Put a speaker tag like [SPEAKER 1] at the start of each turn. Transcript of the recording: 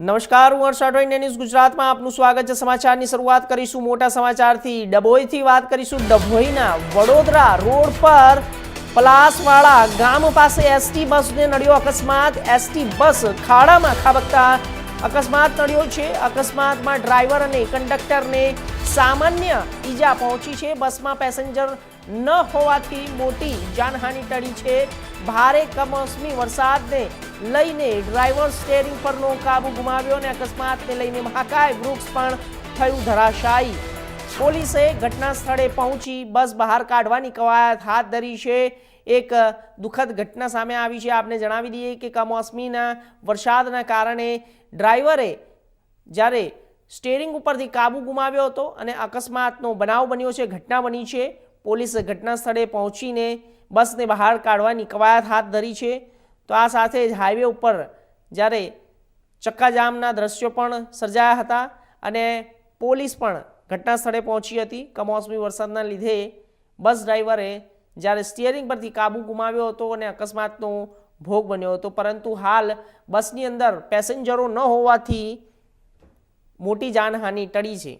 [SPEAKER 1] નમસ્કાર, હું હર્ષ અડવાણી ન્યૂઝ ગુજરાતમાં આપનું સ્વાગત છે. સમાચારની શરૂઆત કરીશું મોટા સમાચારથી. ડભોઈથી વાત કરીશું ડભોઈના વડોદરા રોડ પર. પલાસવાળા ગામ પાસે એસટી બસને નડ્યો અકસ્માત. એસટી બસ ખાડામાં ખાબકતા અકસ્માત નડ્યો છે. અકસ્માતમાં ડ્રાઈવર અને કંડક્ટરને સામાન્ય ઈજા પહોંચી છે. બસમાં પેસેન્જર ન હોવાથી મોટી જાનહાનિ ટળી છે. ભારે કમોસમી વરસાદને લઈને ડ્રાઈવર સ્ટેરિંગ પરનો કાબુ ગુમાવ્યો અને અકસ્માતને લઈને મહાકાય. વૃક્ષ પણ થયું ધરાશાયી. પોલીસે ઘટના સ્થળે પહોંચી બસ બહાર કાઢવાની કવાયત હાથ ધરી છે. એક દુઃખદ ઘટના સામે આવી છે. આપને જણાવી દઈએ કે કમોસમીના વરસાદના કારણે ડ્રાઈવરે જ્યારે સ્ટેરિંગ ઉપરથી કાબુ ગુમાવ્યો હતો અને અકસ્માતનો બનાવ બન્યો છે, ઘટના બની છે, પોલીસે ઘટના સ્થળે પહોંચીને બસને બહાર કાઢવાની કવાયત હાથ ધરી છે. તો આ સાથે જ હાઈવે ઉપર જ્યારે ચક્કાજામના દ્રશ્યો પણ સર્જાયા હતા અને પોલીસ પણ ઘટના સ્થળે પહોંચી હતી. કમોસમી વરસાદના લીધે બસ ડ્રાઈવરે જ્યારે સ્ટિયરિંગ પરથી કાબુ ગુમાવ્યો હતો અને અકસ્માતનો ભોગ બન્યો હતો. પરંતુ હાલ બસની અંદર પેસેન્જરો ન હોવાથી મોટી જાનહાનિ ટળી છે.